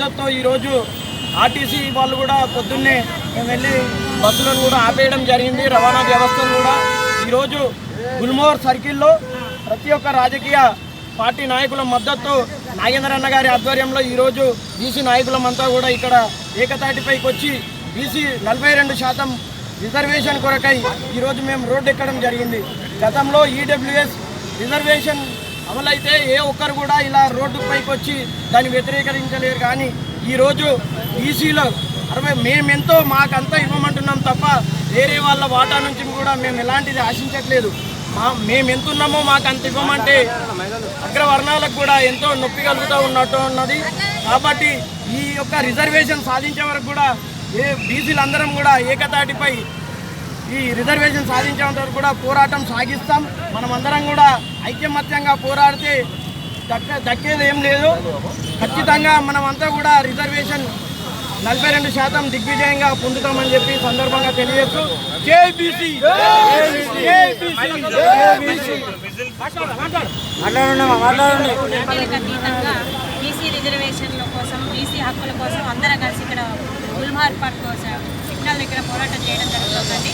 మద్దతుతో ఈరోజు ఆర్టీసీ వాళ్ళు కూడా పొద్దున్నే మేము వెళ్ళి బస్సులను కూడా ఆపేయడం జరిగింది రవాణా వ్యవస్థను కూడా. ఈరోజు గుల్మోర్ సర్కిల్లో ప్రతి ఒక్క రాజకీయ పార్టీ నాయకుల మద్దతు నాగేంద్ర అన్న గారి ఆధ్వర్యంలో ఈరోజు బీసీ నాయకులమంతా కూడా ఇక్కడ ఏకతాటిపైకి వచ్చి బీసీ నలభై రెండు శాతం రిజర్వేషన్ కొరకై ఈరోజు మేము రోడ్డు ఎక్కడం జరిగింది. గతంలో ఈడబ్ల్యూఎస్ రిజర్వేషన్ అమలైతే ఏ ఒక్కరు కూడా ఇలా రోడ్డు పైకి వచ్చి దాన్ని వ్యతిరేకరించలేరు. కానీ ఈరోజు ఈసీలో అరవై మేమెంతో మాకంతా ఇవ్వమంటున్నాం తప్ప వేరే వాళ్ళ వాటా నుంచి కూడా మేము ఎలాంటిది ఆశించట్లేదు. మా మేము ఎంత ఉన్నామో మాకు అంత ఇవ్వమంటే అగ్రవర్ణాలకు కూడా ఎంతో నొప్పి కలుగుతూ ఉన్నట్టు ఉన్నది. కాబట్టి ఈ యొక్క రిజర్వేషన్ సాధించే వరకు కూడా ఏ బీసీలందరం కూడా ఏకతాటిపై ఈ రిజర్వేషన్ సాధించేంత వరకు కూడా పోరాటం సాగిస్తాం. మనమందరం కూడా ఐక్యమత్యంగా పోరాడితే దక్క దక్కేది ఏం లేదు. ఖచ్చితంగా మనమంతా కూడా రిజర్వేషన్ నలభై రెండు శాతం దిగ్విజయంగా పొందుతామని చెప్పి సందర్భంగా తెలియజేస్తూ జేబీసీ బీసీ! రిజర్వేషన్ల కోసం బీసీ హక్కుల కోసం అందరం కలిసి ఇక్కడ గుల్మార్ పార్క్ కోసం సిగ్నల్ దగ్గర పోరాటం చేయడం జరుగుతుందండి.